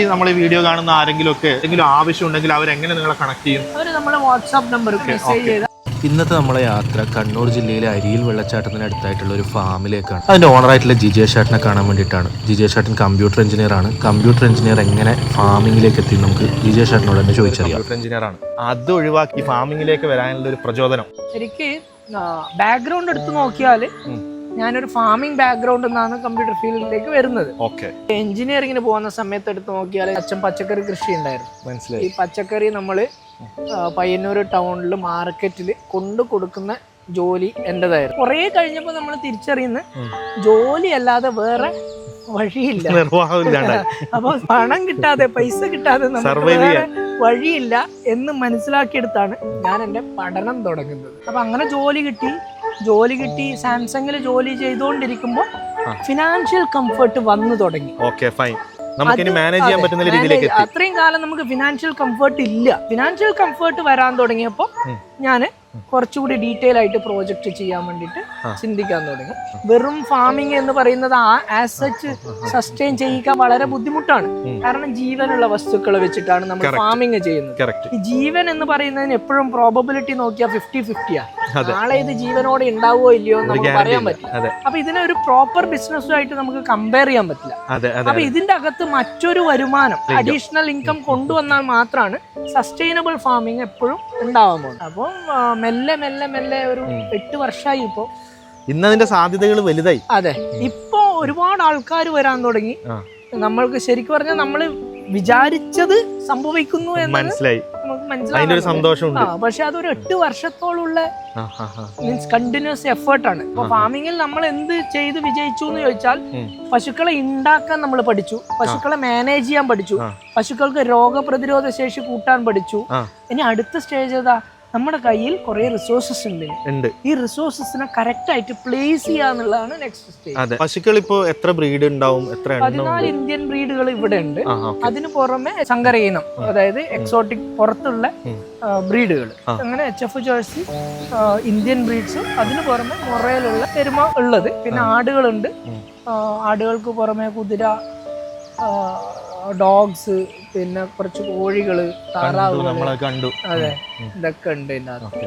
ഈ നമ്മൾ ഈ വീഡിയോ കാണുന്ന ആരെങ്കിലും ഒക്കെ എന്തെങ്കിലും ആവശ്യം ഉണ്ടെങ്കിൽ അവരെങ്ങനെ നിങ്ങളെ കണക്ട് ചെയ്യും? അവർ നമ്മളെ വാട്സാപ്പ് നമ്പർ മെസ്സേജ് ചെയ്താൽ ഇന്നത്തെ നമ്മളെ യാത്ര കണ്ണൂർ ജില്ലയിലെ അരിയിൽ വെള്ളച്ചാട്ടത്തിന് അടുത്തായിട്ടുള്ള ഒരു ഫാമിലേക്കാണ്. അതിന്റെ ഓണറായിട്ടുള്ള ജിജേഷ് ചേട്ടനെ കാണാൻ വേണ്ടിയിട്ടാണ്. ജിജേഷ് ചേട്ടൻ കമ്പ്യൂട്ടർ എഞ്ചിനീയർ ആണ്. കമ്പ്യൂട്ടർ എഞ്ചിനീയർ എങ്ങനെ ഫാമിങ്ങിലേക്ക് എത്തി നമുക്ക് ജിജേഷ് ചേട്ടനോട് തന്നെ ചോദിച്ചറിയാം. കമ്പ്യൂട്ടർ എഞ്ചിനീയർ ആണ്. അത് ഒഴിവാക്കി ഫാമിങ്ങിലേക്ക് വരാനുള്ള ഒരു പ്രചോദനം. ശരിക്ക് ബാക്ക്ഗ്രൗണ്ട് എടുത്ത് നോക്കിയാൽ. ഞാനൊരു ഫാമിംഗ് ബാക്ക്ഗ്രൗണ്ട് നിന്നാണ് കമ്പ്യൂട്ടർ ഫീൽഡിലേക്ക് വരുന്നത്. ഓക്കെ എഞ്ചിനീയറിങ്ങിന് പോകുന്ന സമയത്ത് എടുത്ത് നോക്കിയാൽ അച്ഛൻ പച്ചക്കറി കൃഷി ഉണ്ടായിരുന്നു. മനസ്സിലായി. ഈ പച്ചക്കറി നമ്മൾ പയ്യന്നൂർ ടൗണിൽ മാർക്കറ്റിൽ കൊണ്ടു കൊടുക്കുന്ന ജോലി എന്റെതായിരുന്നു കുറേ കഴിഞ്ഞപ്പോൾ നമ്മൾ തിരിച്ചറിയുന്ന ജോലി അല്ലാതെ വേറെ വഴിയില്ല. നിർവാഹമില്ല അപ്പൊ പണം കിട്ടാതെ പൈസ കിട്ടാതെ വഴിയില്ല എന്ന് മനസ്സിലാക്കിയെടുത്താണ് ഞാൻ എന്റെ പഠനം തുടങ്ങുന്നത്. അപ്പൊ അങ്ങനെ ജോലി കിട്ടി. ജോലി കിട്ടി സാംസങ്ങിൽ ജോലി ചെയ്തുകൊണ്ടിരിക്കുമ്പോൾ. ഫിനാൻഷ്യൽ കംഫർട്ട് വന്നു തുടങ്ങി. ഓക്കെ ഫൈൻ നമുക്കിനി മാനേജ് ചെയ്യാൻ പറ്റുന്ന രീതിയിലേക്ക് അത്രയും കാലം നമുക്ക് ഫിനാൻഷ്യൽ കംഫർട്ട് ഇല്ല. ഫിനാൻഷ്യൽ കംഫർട്ട് വരാൻ തുടങ്ങിയപ്പോൾ. ഞാൻ കുറച്ചുകൂടി ഡീറ്റെയിൽ ആയിട്ട് പ്രോജക്റ്റ് ചെയ്യാൻ വേണ്ടിയിട്ട് ചിന്തിക്കാൻ തുടങ്ങി. വെറും ഫാമിംഗ് എന്ന് പറയുന്നത് ആ ആസ് സച്ച് സസ്റ്റെയിൻ ചെയ്യിക്കാൻ വളരെ ബുദ്ധിമുട്ടാണ്. കാരണം ജീവനുള്ള വസ്തുക്കൾ വെച്ചിട്ടാണ് നമ്മൾ. ഫാമിംഗ് ചെയ്യുന്നത്. ജീവൻ എന്ന് പറയുന്നതിന് എപ്പോഴും പ്രോബബിലിറ്റി നോക്കിയാൽ ഫിഫ്റ്റി ഫിഫ്റ്റിയാണ്. നാളെ ഇത് ജീവനോടെ ഉണ്ടാവുമോ ഇല്ലയോ നമുക്ക് പറയാൻ പറ്റില്ല. അപ്പൊ ഇതിനെ ഒരു പ്രോപ്പർ ബിസിനസ്സുമായിട്ട് നമുക്ക് കമ്പയർ ചെയ്യാൻ പറ്റില്ല. അപ്പൊ ഇതിന്റെ അകത്ത് മറ്റൊരു വരുമാനം അഡീഷണൽ ഇൻകം കൊണ്ടുവന്നാൽ മാത്രമാണ് സസ്റ്റൈനബിൾ ഫാമിംഗ് എപ്പോഴും ഉണ്ടാവാൻ പോകുന്നത്. അപ്പം മെല്ലെ മെല്ലെ മെല്ലെ ഒരു എട്ട് വർഷമായി ഇപ്പോ. ഇന്ന് അതിന്റെ സാധ്യതകൾ വലുതായി. അതെ. ഇപ്പോ ഒരുപാട് ആൾക്കാർ വരാൻ തുടങ്ങി. നമ്മൾക്ക് ശരിക്കും പറഞ്ഞാൽ നമ്മൾ വിചാരിച്ചത് സംഭവിക്കുന്നു എന്ന് മനസ്സിലായി. മനസ്സിലാവും പക്ഷെ അതൊരു എട്ട് വർഷത്തോളുള്ള. മീൻസ് കണ്ടിന്യൂസ് എഫേർട്ടാണ് ഇപ്പൊ ഫാമിങ്ങിൽ നമ്മൾ എന്ത് ചെയ്ത് വിജയിച്ചു എന്ന് ചോദിച്ചാൽ. പശുക്കളെ ഉണ്ടാക്കാൻ നമ്മൾ പഠിച്ചു. പശുക്കളെ മാനേജ് ചെയ്യാൻ പഠിച്ചു. പശുക്കൾക്ക് രോഗപ്രതിരോധ ശേഷി കൂട്ടാൻ പഠിച്ചു. ഇനി അടുത്ത സ്റ്റേജ് ഏതാ? നമ്മുടെ കയ്യിൽ കുറെ റിസോഴ്സസ് ഉണ്ട്. ഉണ്ട്. ഈ റിസോഴ്സസിനെ കറക്റ്റ് ആയിട്ട് പ്ലേസ് ചെയ്യാന്നുള്ളതാണ് നെക്സ്റ്റ് സ്റ്റേജ് അതെ. പശുക്കൾ ഇപ്പോ എത്ര ബ്രീഡ് ഉണ്ടാവും എത്ര പതിനാല് ഇന്ത്യൻ ബ്രീഡുകൾ ഇവിടെ ഉണ്ട്. അതിന് പുറമെ സങ്കരയിനം അതായത് എക്സോട്ടിക് പുറത്തുള്ള ബ്രീഡുകൾ അങ്ങനെ എച്ച് എഫ് ജേഴ്സി ഇന്ത്യൻ ബ്രീഡ്സും അതിന് പുറമെ മൊറയിലുള്ള പെരുമ ഉള്ളത്. പിന്നെ ആടുകളുണ്ട്. ആടുകൾക്ക് പുറമെ കുതിര ഡോഗ്സ് പിന്നെ കുറച്ച് കോഴികൾ താറാവ് കണ്ടു. അതെ ഇതൊക്കെ ഉണ്ട് ഇതിനകത്ത്.